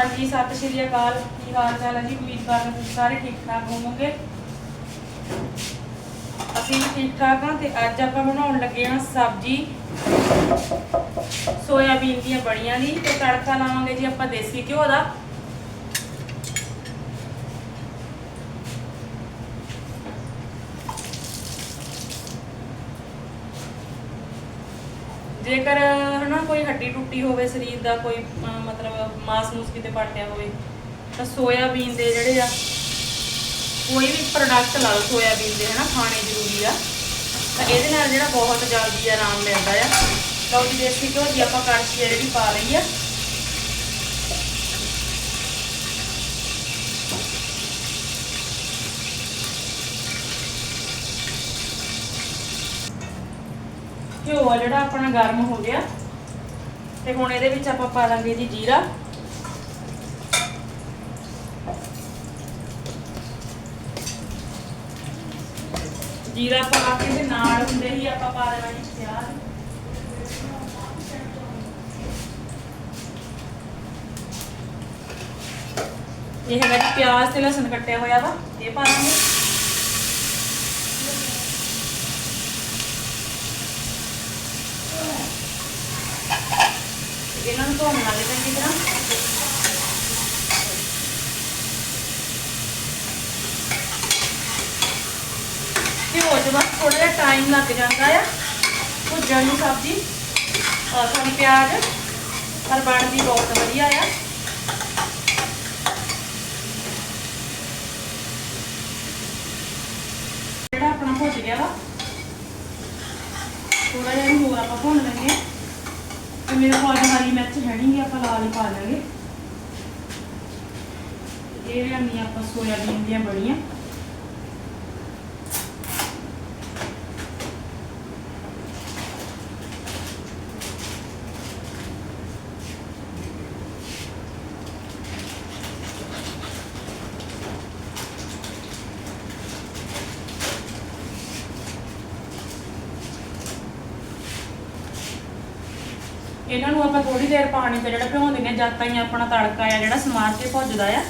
ਹਾਂਜੀ, ਸਤਿ ਸ਼੍ਰੀ ਅਕਾਲ। ਕੀ ਹਾਲ ਚਾਲ ਹੈ ਜੀ? ਉਮੀਦ ਕਰਦਾ ਤੁਸੀਂ ਸਾਰੇ ਠੀਕ ਠਾਕ ਹੋਵੋਗੇ। ਅਸੀਂ ਠੀਕ ਠਾਕ ਹਾਂ ਤੇ ਅੱਜ ਆਪਾਂ ਬਣਾਉਣ ਲੱਗੇ ਹਾਂ ਸਬਜ਼ੀ। ਸੋਇਆਬੀਨ ਦੀਆਂ ਬੜੀਆਂ ਦੀ ਤੇ ਤੜਕਾ ਲਾਵਾਂਗੇ ਜੀ ਆਪਾਂ ਦੇਸੀ ਘਿਓ ਦਾ। ਜੇਕਰ ਹਨਾ ਕੋਈ ਹੱਡੀ ਟੁੱਟੀ ਹੋਵੇ ਸਰੀਰ ਦਾ ਕੋਈ ਅਹ, ਮਤਲਬ ਮਾਸ ਮੂਸ ਕਿਤੇ ਪਾਟਿਆ ਹੋਵੇ ਤਾਂ ਸੋਇਆਬੀਨ ਦੇ ਜਿਹੜੇ ਆ ਕੋਈ ਵੀ ਪ੍ਰੋਡਕਟ ਲਾ ਲਓ ਸੋਇਆਬੀਨ ਦੇ ਹਨਾ ਖਾਣੇ ਜ਼ਰੂਰੀ ਆ। ਤਾਂ ਇਹਦੇ ਨਾਲ ਜਿਹੜਾ ਬਹੁਤ ਜਲਦੀ ਆਰਾਮ ਮਿਲਦਾ ਆ। ਲਓ ਜੀ ਦੇਸੀ ਘਿਓ ਦੀ ਆਪਾਂ ਕੜਛੀ ਜਿਹੜੀ ਪਾ ਲਈ ਆ। ਘਿਓ ਆ ਜਿਹੜਾ ਆਪਣਾ ਗਰਮ ਹੋ ਗਿਆ। ਤੇ ਹੁਣ ਇਹਦੇ ਵਿੱਚ ਆਪਾਂ ਪਾ ਦਾਂਗੇ ਜੀ ਜੀਰਾ। ਜੀਰਾ ਪਾ ਕੇ ਤੇ ਨਾਲ ਹੁੰਦੇ ਹੀ ਆਪਾਂ ਪਾ ਦੇਣਾ ਜੀ ਪਿਆਜ਼। ਇਹ ਹੈਗਾ ਜੀ ਪਿਆਜ਼ ਤੇ ਲਸਣ ਕੱਟਿਆ ਹੋਇਆ ਵਾ, ਇਹ ਪਾ ਦਾਂਗੇ ਤੇ ਇਹਨਾਂ ਨੂੰ ਧੋਣ ਲੱਗੇ ਚੰਗੀ ਤਰ੍ਹਾਂ ਤੇ ਹੋ ਜਾ ਬਸ ਥੋੜਾ ਜਿਹਾ ਟਾਈਮ ਲੱਗ ਜਾਂਦਾ ਆ ਭੁੱਜਣ ਨੂੰ ਸਬਜ਼ੀ ਔਰ ਸਾਡੀ ਪਿਆਜ਼ ਪਰ ਬਣਦੀ ਬਹੁਤ ਵਧੀਆ ਆ ਜਿਹੜਾ ਆਪਣਾ ਭੁੱਜ ਗਿਆ ਵਾ ਥੋੜਾ ਜਿਹਾ ਇਹਨੂੰ ਹੋਰ ਆਪਾਂ ਭੁੰਨ ਲੈਂਦੇ ਹਾਂ ਤੇ ਮੇਰੇ ਕੋਲ ਹਰੀ ਮਿਰਚ ਹੈ ਨਹੀਂ ਆਪਾਂ ਲਾਲ ਪਾ ਲਾਂਗੇ। ਇਹ ਲਿਆਂਦੀ ਆਪਾਂ ਸੋਇਆਬੀਨ ਦੀਆਂ ਬੜੀਆਂ ਇਹਨਾਂ ਨੂੰ ਆਪਾਂ ਥੋੜੀ ਦੇਰ ਪਾਣੀ ਤੇ ਜਿਹੜਾ ਭਿਉਂ ਦਿੰਦੇ ਹਾਂ, ਜਦ ਤਾਈਂ ਆਪਣਾ ਤੜਕਾ ਆ ਜਿਹੜਾ ਸਮਾਰ ਕੇ ਭੁੱਜਦਾ ਆ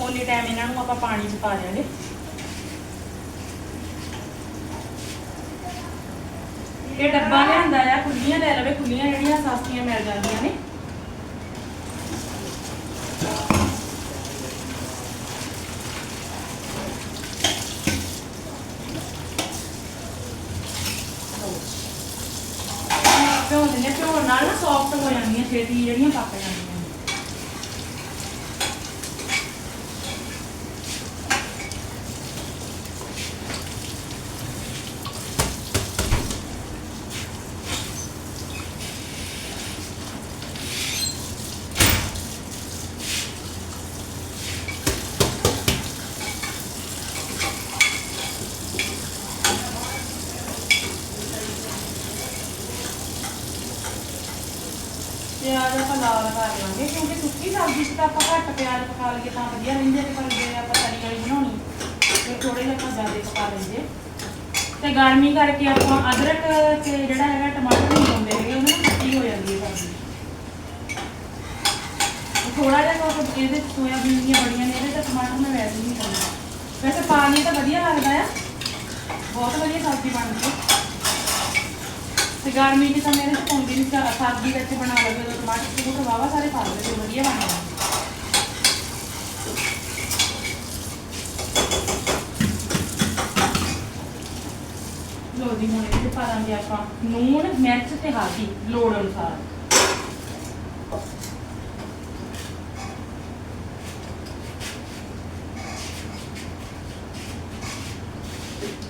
ਓਨੀ ਟਾਈਮ ਇਹਨਾਂ ਨੂੰ ਆਪਾਂ ਪਾਣੀ 'ਚ ਪਾ ਦਿਆਂਗੇ। ਇਹ ਡੱਬਾ ਲਿਆਂਦਾ ਆ ਖੁੱਲੀਆਂ ਲੈ ਲਵੇ ਖੁੱਲੀਆਂ ਜਿਹੜੀਆਂ ਸਸਤੀਆਂ ਮਿਲ ਜਾਂਦੀਆਂ ਨੇ ਭਿਉਂ ਦਿੰਦੇ ਭਿਉਣ ਨਾਲ ਨਾ ਸੌਫਟ ਹੋ ਜਾਂਦੀਆਂ ਛੇਤੀ ਜਿਹੜੀਆਂ ਪੱਕ ਜਾਂਦੀਆਂ ਨੇ ਪਿਆਜ਼ ਆਪਾਂ ਲਾਲ ਕਰ ਲਾਂਗੇ ਕਿਉਂਕਿ ਸੁੱਕੀ ਸਬਜ਼ੀ 'ਚ ਤਾਂ ਆਪਾਂ ਘੱਟ ਪਿਆਜ਼ ਪਕਾ ਲਈਏ ਤਾਂ ਵਧੀਆ ਰਹਿੰਦੇ ਨੇ, ਪਰ ਜੇ ਆਪਾਂ ਤਰੀ ਵਾਲੀ ਬਣਾਉਣੀ ਤੇ ਥੋੜੇ ਜਿਹਾ ਆਪਾਂ ਜ਼ਿਆਦਾ ਪਕਾ ਲੈਂਦੇ ਤੇ ਗਰਮੀ ਕਰਕੇ ਆਪਾਂ ਅਦਰਕ ਤੇ ਜਿਹੜਾ ਹੈਗਾ ਟਮਾਟਰ ਨਹੀਂ ਪਾਉਂਦੇ ਹੈਗੇ, ਉਹਨਾਂ ਨਾਲ ਖੱਟੀ ਹੋ ਜਾਂਦੀ ਹੈ ਸਬਜ਼ੀ। ਥੋੜਾ ਜਿਹਾ ਕੋ ਇਹਦੇ ਸੋਇਆਬੀਨ ਦੀਆਂ ਬੜੀਆਂ ਨੇ, ਇਹਦੇ ਤੇ ਟਮਾਟਰ ਮੈਂ ਵੈਸੇ ਨਹੀਂ ਪਾਉਂਦਾ। ਵੈਸੇ ਪਾਣੀ ਤਾਂ ਵਧੀਆ ਲੱਗਦਾ ਆ, ਬਹੁਤ ਵਧੀਆ ਸਬਜ਼ੀ ਬਣਦੀ ਹੈ ਤੇ ਗਰਮੀ ਦੀ ਤਾਂ ਮੇਰੇ ਤੋਂ ਨਹੀਂ ਸਾ- ਵਿੱਚ ਬਣਾ ਲਓ, ਜਦੋਂ ਟਮਾਟਰ ਟਮੂਟਰ ਵਾਵਾ ਸਾਰੇ ਪਾ ਲਓ ਤੇ ਵਧੀਆ ਬਣ ਜਾਂਦਾ ਲੋ ਜੀ, ਹੁਣ ਇਹਦੇ ਪਾ ਦਾਂਗੇ ਆਪਾਂ ਨੂਣ, ਮਿਰਚ ਤੇ ਹਲਦੀ, ਲੋੜ ਅਨੁਸਾਰ।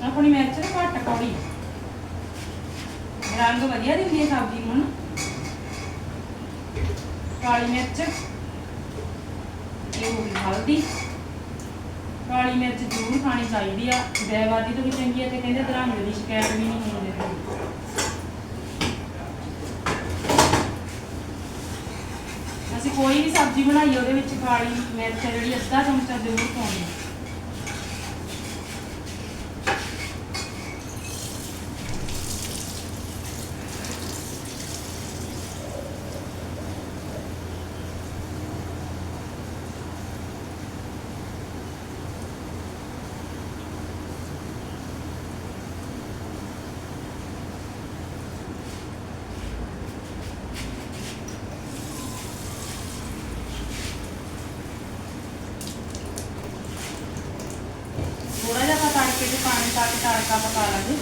ਆਪਣੀ ਮਿਰਚ ਘੱਟ ਕੌੜੀ ਰੰਗ ਵਧੀਆ ਦਿੰਦੀ ਹੈ ਸਬਜ਼ੀ ਨੂੰ। ਨਾ ਕਾਲੀ ਮਿਰਚ। ਇਹ ਹੋ ਗਈ ਹਲਦੀ। ਕਾਲੀ ਮਿਰਚ ਜ਼ਰੂਰ ਖਾਣੀ ਚਾਹੀਦੀ ਆ। ਬੈਵਾਦੀ ਤੋਂ ਵੀ ਚੰਗੀ ਹੈ ਤੇ ਕਹਿੰਦੇ ਦਰੰਗ ਦੀ ਸ਼ਿਕਾਇਤ ਵੀ ਨਹੀਂ ਹੁੰਦੀ ਅਸੀਂ ਕੋਈ ਵੀ ਸਬਜ਼ੀ ਬਣਾਈ, ਉਹਦੇ ਵਿੱਚ ਕਾਲੀ ਮਿਰਚ ਜਿਹੜੀ, ਅੱਧਾ ਚਮਚਾ ਜ਼ਰੂਰ ਪਾਉਣੀ ਹੈ ਤੜਕਾ ਪਕਾ ਲਾਂਗੇ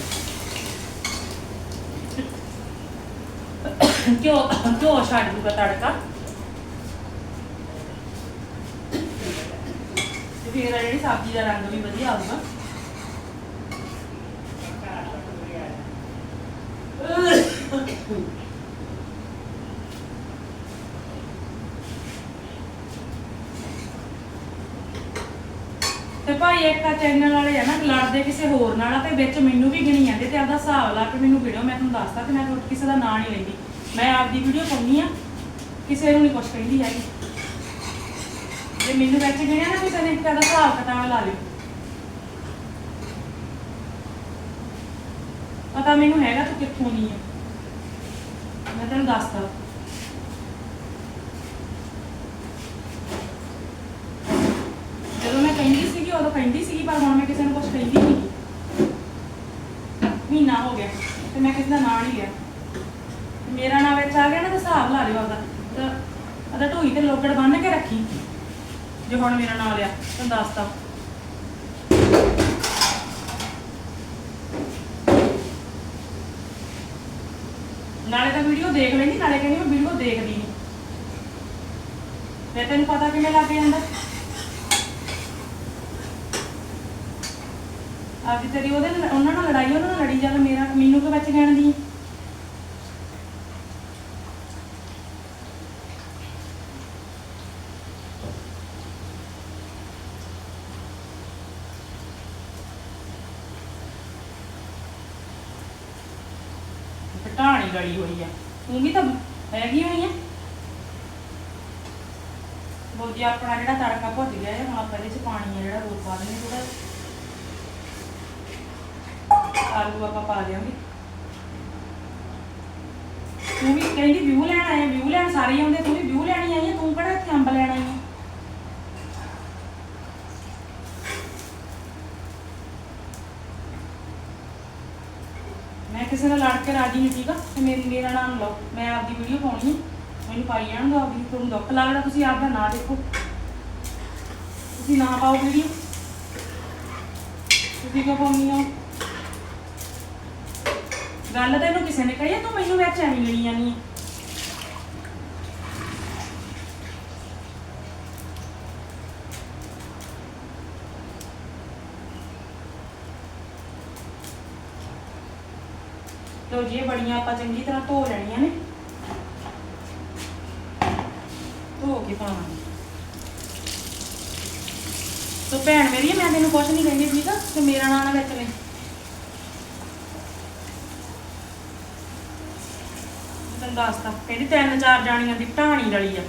ਘਿਓ ਘਿਓ ਛੱਡ ਦੂਗਾ ਤੜਕਾ। ਤੇ ਫਿਰ ਜਿਹੜੀ ਸਬਜ਼ੀ ਦਾ ਰੰਗ ਵੀ ਵਧੀਆ ਆਊਗਾ। ਤੇ ਭਾਈ ਇੱਕ ਆ ਚੈਨਲ ਵਾਲੇ ਆ ਨਾ, ਲੜਦੇ ਕਿਸੇ ਹੋਰ ਨਾਲ ਆ, ਤੇ ਵਿੱਚ ਮੈਨੂੰ ਵੀ ਗਿਣੀ ਜਾਂਦੇ, ਤੇ ਆਪਦਾ ਹਿਸਾਬ ਲਾ ਕੇ ਮੈਨੂੰ ਵੀਡੀਓ ਮੈਂ ਤੁਹਾਨੂੰ ਦੱਸਦਾ ਤੇ ਮੈਂ ਕਿਸੇ ਦਾ ਨਾਂ ਨਹੀਂ ਲੈਂਦੀ। ਮੈਂ ਆਪਦੀ ਵੀਡੀਓ ਪਾਉਣੀ ਆ ਕਿਸੇ ਨੂੰ ਨਹੀਂ ਕੁਛ ਕਹਿੰਦੀ ਹੈਗੀ। ਜੇ ਮੈਨੂੰ ਵਿੱਚ ਗਿਣਿਆ ਨਾ ਕਿਸੇ ਨੇ, ਤੇ ਹਿਸਾਬ ਕਿਤਾਬ ਲਾ ਲਿਓ। ਪਤਾ ਮੈਨੂੰ ਹੈਗਾ ਤੂੰ ਕਿੱਥੋਂ ਨਹੀਂ ਆ। ਮੈਂ ਤੈਨੂੰ ਦੱਸਦਾ। ਜਦੋਂ ਮੈਂ ਕਹਿੰਦੀ ਸੀਗੀ, ਉਦੋਂ ਕਹਿੰਦੀ ਸੀਗੀ, ਪਰ ਹੁਣ ਮੈਂ ਕਿਸੇ ਨੂੰ ਕੁਝ ਕਹਿੰਦੀ ਨਹੀਂ ਮਹੀਨਾ ਹੋ ਗਿਆ, ਤੇ ਮੈਂ ਕਿਸੇ ਦਾ ਨਾਂ ਨਹੀਂ ਲਿਆ। ਮੇਰਾ ਨਾਂ ਵਿੱਚ ਆ ਗਿਆ ਨਾ, ਤਾਂ ਹਿਸਾਬ ਲਾ ਲਿਓ ਉਹਦਾ ਤਾਂ ਅਦਾ ਢੋਈ ਤੇ ਲੋਕੜ ਬੰਨ ਕੇ ਰੱਖੀ। ਜੇ ਹੁਣ ਮੇਰਾ ਨਾਂ ਲਿਆ ਤਾਂ ਦੱਸਦਾ ਨਾਲੇ ਤਾਂ ਵੀਡੀਓ ਦੇਖ ਲੈਣੀ ਨਾਲੇ ਕਹਿੰਦੀ ਮੈਂ ਵੀਡੀਓ ਦੇਖਦੀ ਨਹੀਂ ਫਿਰ ਤੈਨੂੰ ਪਤਾ ਕਿਵੇਂ ਲੱਗ ਜਾਂਦਾ? ਆਪਦੀ ਤੇਰੀ ਉਹਦੇ ਨਾਲ, ਉਹਨਾਂ ਨਾਲ ਲੜਾਈ, ਉਹਨਾਂ ਨਾਲ ਲੜੀ, ਚੱਲ ਮੇਰਾ, ਮੈਨੂੰ ਕਿ ਵਿੱਚ ਕਹਿਣ ਦੀ ਢਾਣੀ ਲੜੀ ਹੋਈ ਆ। ਤੂੰ ਵੀ ਤਾਂ ਹੈਗੀ ਹੋਈ ਆ। ਬੋਲ ਆਪਣਾ ਜਿਹੜਾ ਤੜਕਾ ਭੁੱਜ ਗਿਆ ਹੈ ਹੁਣ ਆਪਾਂ ਇਹਦੇ ਚ ਪਾਣੀ ਆ ਜਿਹੜਾ ਰੋਟ ਪਾ ਦੇਣੇ ਥੋੜਾ ਆਲੂ ਆਪਾਂ ਪਾ ਦਿਆਂਗੇ। ਤੂੰ ਵੀ ਕਹਿੰਦੀ ਵਿਊ ਲੈਣ ਆਇਆ, ਵਿਊ ਲੈਣ ਸਾਰੇ ਆਉਂਦੇ, ਤੂੰ ਵੀ ਵਿਊ ਲੈਣੀ ਆਈ ਆ, ਤੂੰ ਕਿਹੜਾ ਇੱਥੇ ਅੰਬ ਲੈਣ ਆਈ ਆ? ਮੈਂ ਕਿਸੇ ਨਾਲ ਲੜ ਕੇ ਰਾਜੀ ਨਹੀਂ ਠੀਕ ਤੇ ਮੇਰੀ ਮੇਰਾ ਨਾਮ ਲਓ ਮੈਂ ਆਪਦੀ ਵੀਡੀਓ ਪਾਉਣੀ ਹੈ ਮੈਨੂੰ ਪਾਈ ਜਾਣ ਦਿਓ ਆਪਦੀ ਤੁਹਾਨੂੰ ਦੁੱਖ ਲੱਗਦਾ ਤੁਸੀਂ ਆਪਦਾ ਨਾਂ ਦੇਖੋ। ਤੁਸੀਂ ਨਾ ਪਾਓ ਵੀਡੀਓ ਤੁਸੀਂ ਕਿਉਂ ਪਾਉਣੀ ਹੋ? ਗੱਲ ਤਾਂ ਇਹਨੂੰ ਕਿਸੇ ਨੇ ਕਹੀ ਆ, ਤੂੰ ਮੈਨੂੰ ਵਿੱਚ ਐਵੇਂ ਲੜੀ ਜਾਨੀ ਆ। ਲੋ ਜੀ, ਇਹ ਬੜੀਆਂ ਆਪਾਂ ਚੰਗੀ ਤਰ੍ਹਾਂ ਧੋ ਲੈਣੀਆਂ ਨੇ। ਧੋ ਕੇ ਪਾਵਾਂਗੇ। ਤੋ ਭੈਣ ਮੇਰੀ, ਮੈਂ ਤੈਨੂੰ ਕੁਛ ਨਹੀਂ ਕਹਿੰਦੀ ਠੀਕ ਆ, ਤੇ ਮੇਰਾ ਨਾਂ ਨਾ ਵਿੱਚ ਲੈ। ਤੈਨੂੰ ਦੱਸਤਾ, ਕਹਿੰਦੀ ਤਿੰਨ ਚਾਰ ਜਾਣੀਆਂ ਦੀ ਢਾਣੀ ਰਲੀ ਆ।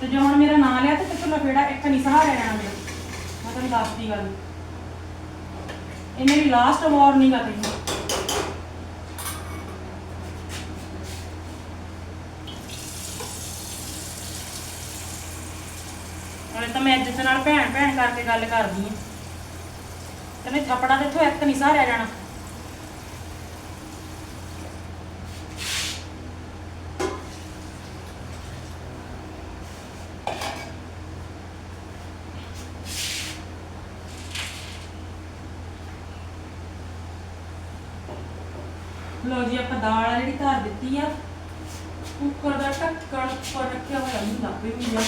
ਤੇ ਜੇ ਹੁਣ ਮੇਰਾ ਨਾਂ ਲਿਆ ਤੇ ਕਿੱਥੋਂ ਲਫੇੜਾ ਇੱਕ ਨਹੀਂ ਸਹਾਰਾ ਜਾਣਾ ਮੇਰਾ। ਮੈਂ ਤੈਨੂੰ ਦੱਸਦੀ ਗੱਲ। ਇਹ ਮੇਰੀ ਲਾਸਟ ਵਾਰਨਿੰਗ ਆ ਤੈਨੂੰ ਨਾਲੇ ਤਾਂ ਮੈਂ ਇੱਜ਼ਤ ਨਾਲ ਭੈਣ ਭੈਣ ਕਰਕੇ ਗੱਲ ਕਰਦੀ ਆ। ਤੈਨੂੰ ਥੱਪੜਾ ਤੇ ਇੱਥੋਂ ਇੱਕ ਨਹੀਂ ਸਹਾਰਿਆ ਜਾਣਾ ਲੋ ਜੀ ਆਪਾਂ ਦਾਲ ਆ ਜਿਹੜੀ ਧਰ ਦਿੱਤੀ ਆ। ਕੁੱਕਰ ਦਾ ਢੱਕਣ ਉੱਪਰ ਰੱਖਿਆ ਹੋਇਆ ਹੁੰਦਾ ਵੀ ਹੁੰਦਾ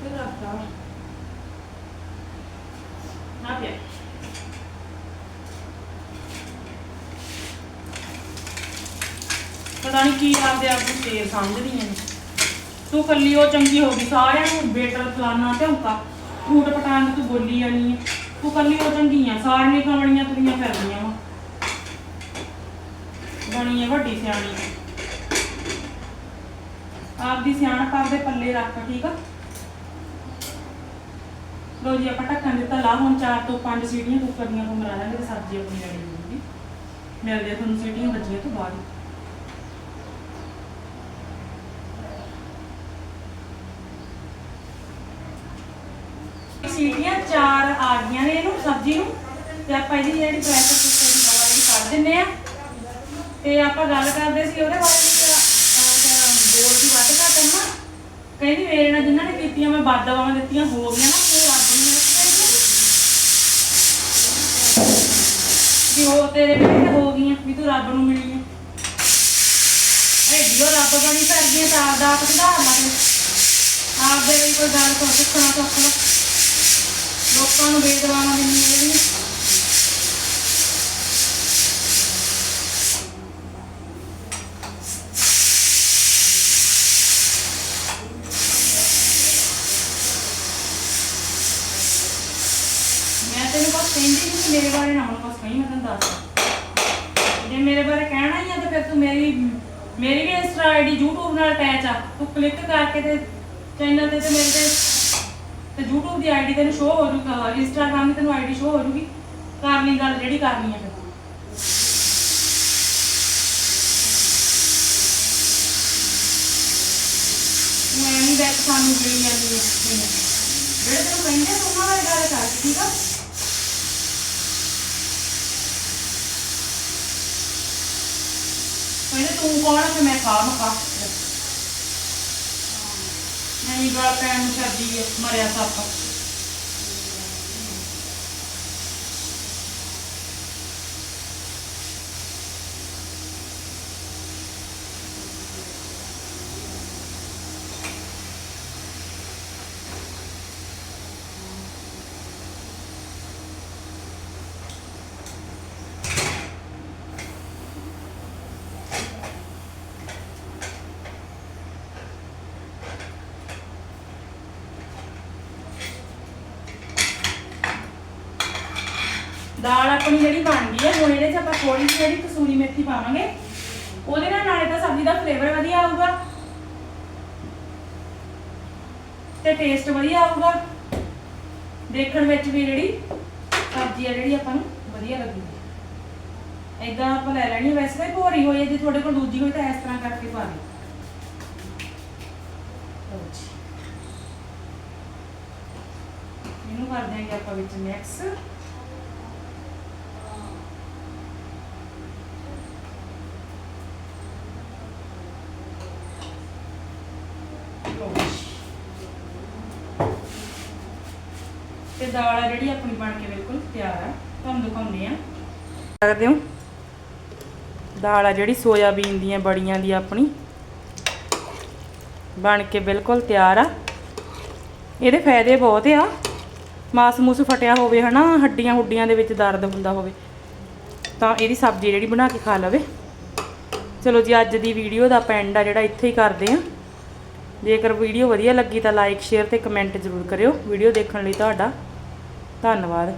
ਤੇ ਰੱਖਦਾ? ਨਾ ਪਿਆ ਪਤਾ ਨਹੀਂ ਕੀ ਆਪਦੇ ਆਪ ਨੂੰ ਸ਼ੇਰ ਸਮਝਦੀਆਂ ਨੇ ਤੂੰ ਕੱਲੀ ਉਹ ਚੰਗੀ ਹੋ ਗਈ, ਸਾਰਿਆਂ ਨੂੰ ਬੇਟਰ ਫਲਾਨਾ ਧੌਂਕਾ ਝੂਠ ਪਟਾਨ ਤੂੰ ਬੋਲੀ ਜਾਣੀ ਹੈ ਤੂੰ ਕੱਲੀ ਉਹ ਚੰਗੀ ਆ, ਸਾਰੀਆਂ ਕਮਣੀਆਂ ਤੁਰੀਆਂ ਫਿਰਦੀਆਂ ਵਾ ਹੈ, ਵੱਡੀ ਸਿਆਣੀ ਆਪਦੀ ਸਿਆਣਪ ਆਪਦੇ ਪੱਲੇ ਰੱਖ, ਠੀਕ ਆ? ਲੋ ਜੀ, ਆਪਾਂ ਢੱਕਣ ਦਿੱਤਾ। ਲਾ ਹੁਣ ਚਾਰ ਤੋਂ ਪੰਜ ਸੀਟੀਆਂ, ਕੁੱਕਰ ਦੀਆਂ ਤੋਂ ਮਰਾ ਲਾਂਗੇ ਸਬਜ਼ੀ ਆਪਣੀ ਰੈਡੀ ਹੋ ਜੂਗੀ ਮਿਲਦੇ ਆ ਤੁਹਾਨੂੰ ਸੀਟੀਆਂ ਵੱਜੀਆਂ ਤੋਂ ਬਾਅਦ। ਸੀਟੀਆਂ ਚਾਰ ਆ ਗਈਆਂ ਨੇ ਇਹਨੂੰ, ਸਬਜ਼ੀ ਨੂੰ। ਤੇ ਆਪਾਂ ਇਹਦੀ ਜਿਹੜੀ ਪ੍ਰੈਸ਼ਰ ਕੁੱਕਰ ਦੀ ਹਵਾ ਜਿਹੜੀ ਕੱਢ ਦਿੰਨੇ ਆ। ਤੇ ਆਪਾਂ ਗੱਲ ਕਰਦੇ ਸੀ ਉਹਦੇ ਬਾਰੇ ਵਿੱਚ ਅਹ, ਦੀ ਵੱਧ ਘੱਟ ਨਾ। ਕਹਿੰਦੀ ਮੇਰੇ ਨਾਲ ਜਿਨ੍ਹਾਂ ਨੇ ਕੀਤੀਆਂ ਮੈਂ ਬਾਦਾਵਾਂ ਦਿੱਤੀਆਂ ਹੋ ਗਈਆਂ ਨਾ ਉਹ ਰੱਬ ਨੂੰ ਵੀ ਉਹ ਤੇਰੇ ਕਿਹੜੇ ਹੋ ਗਈਆਂ ਵੀ ਤੂੰ ਰੱਬ ਨੂੰ ਮਿਲੀ ਹੈ। ਇਹ ਰੱਬ ਬਣੀ ਕਰਦੀ ਤਾਂ ਆਪਦਾ ਆਪ ਸੁਧਾਰ ਲਾ ਤੂੰ। ਆਪਦੇ ਲਈ ਕੋਈ ਗੱਲ ਤੋਂ ਸਿੱਖਣਾ ਸਿੱਖ ਲੋਕਾਂ ਨੂੰ ਬੇਦਵਾਨਾ ਦਿੰਦੀ ਹੈ ਤੈਨੂੰ ਕੁਛ ਕਹਿੰਦੀ ਨਹੀਂ ਕਿ ਮੇਰੇ ਬਾਰੇ ਨਾ ਹੁਣ ਕੁਛ ਕਹੀਂ, ਮੈਂ ਤੈਨੂੰ ਦੱਸਦਾ ਜੇ ਮੇਰੇ ਬਾਰੇ ਕਹਿਣਾ ਹੀ ਆ ਤਾਂ ਫਿਰ ਤੂੰ ਮੇਰੀ ਮੇਰੀ ਵੀ ਇੰਸਟਾ ਆਈਡੀ YouTube ਨਾਲ ਅਟੈਚ ਆ। ਤੂੰ ਕਲਿੱਕ ਕਰਕੇ ਤੇ ਚੈਨਲ ਤੇ ਤੇ ਮੇਰੇ ਤੇ ਤੇ YouTube ਦੀ ਆਈਡੀ ਤੈਨੂੰ ਸ਼ੋ ਹੋ ਜੂਗਾ Instagram ਦੀ ਤੈਨੂੰ ਆਈਡੀ ਸ਼ੋ ਹੋ ਜੂਗੀ। ਕਰ ਲਈ ਗੱਲ ਜਿਹੜੀ ਕਰਨੀ ਆ ਫਿਰ। ਤੂੰ ਐਵੇਂ ਬੈਕ ਸਾਨੂੰ ਗਈ ਜਾਂਦੀ ਹੈ ਜਿਹੜੇ ਤੈਨੂੰ ਕਹਿੰਦੇ ਤੂੰ ਉਹਨਾਂ ਨਾਲ ਗੱਲ ਕਰ, ਠੀਕ ਆ? ਕਹਿੰਦੇ ਤੂੰ ਕੌਣ ਹੈ ਮੈਂ ਕਾ ਮਕਾ ਨਹੀਂ ਗੱਲ ਪੈਣ ਨੂੰ ਛੱਡੀ ਹੈ ਮਰਿਆ ਸੱਪ। ਦਾਲ ਆਪਣੀ ਜਿਹੜੀ ਬਣ ਗਈ ਹੈ, ਹੁਣ ਇਹਦੇ 'ਚ ਆਪਾਂ ਥੋੜੀ ਜਿਹੀ ਜਿਹੜੀ ਕਸੂਰੀ ਮੇਥੀ ਪਾਵਾਂਗੇ। ਉਹਦੇ ਨਾਲ ਨਾਲੇ ਤਾਂ ਸਬਜ਼ੀ ਦਾ ਫਲੇਵਰ ਵਧੀਆ ਆਊਗਾ। ਤੇ ਟੇਸਟ ਵਧੀਆ ਆਊਗਾ। ਦੇਖਣ ਵਿੱਚ ਵੀ ਜਿਹੜੀ ਸਬਜ਼ੀ ਆ ਜਿਹੜੀ ਆਪਾਂ ਨੂੰ ਵਧੀਆ ਲੱਗੂਗੀ ਏਦਾਂ ਆਪਾਂ ਲੈ ਲੈਣੀ ਵੈਸੇ ਤਾਂ ਭੋਰੀ ਹੋਈ ਹੈ, ਜੇ ਤੁਹਾਡੇ ਕੋਲ ਦੂਜੀ ਹੋਈ ਤਾਂ ਇਸ ਤਰ੍ਹਾਂ ਕਰਕੇ ਪਾ ਲਿਓ ਇਹਨੂੰ ਕਰ ਦਿਆਂਗੇ ਆਪਾਂ ਵਿੱਚ ਮਿਕਸ ਤੇ ਦਾਲ ਆ ਜਿਹੜੀ ਆਪਣੀ ਬਣ ਕੇ ਬਿਲਕੁਲ ਤਿਆਰ ਆ, ਤੁਹਾਨੂੰ ਦਿਖਾਉਂਦੇ ਆ। ਸਕਦੇ ਹੋ? ਦਾਲ ਆ ਜਿਹੜੀ ਸੋਇਆਬੀਨ ਦੀਆਂ, ਬੜੀਆਂ ਦੀ ਆਪਣੀ। ਬਣ ਕੇ ਬਿਲਕੁਲ ਤਿਆਰ ਆ। ਇਹਦੇ ਫਾਇਦੇ ਬਹੁਤ ਆ। ਮਾਸ ਮੂਸ ਫਟਿਆ ਹੋਵੇ ਹਨਾ, ਹੱਡੀਆਂ ਹੁੱਡੀਆਂ ਦੇ ਵਿੱਚ ਦਰਦ ਹੁੰਦਾ ਹੋਵੇ। ਤਾਂ ਇਹਦੀ ਸਬਜ਼ੀ ਜਿਹੜੀ ਬਣਾ ਕੇ ਖਾ ਲਵੇ। ਚਲੋ ਜੀ, ਅੱਜ ਦੀ ਵੀਡੀਓ ਦਾ ਪੈਂਡ ਆ ਜਿਹੜਾ ਇੱਥੇ ਹੀ ਕਰਦੇ ਆ। ਜੇਕਰ ਵੀਡੀਓ ਵਧੀਆ ਲੱਗੀ ਤਾਂ ਲਾਈਕ, ਸ਼ੇਅਰ ਤੇ ਕਮੈਂਟ ਜ਼ਰੂਰ ਕਰਿਓ। ਵੀਡੀਓ ਦੇਖਣ ਲਈ ਤੁਹਾਡਾ ਧੰਨਵਾਦ।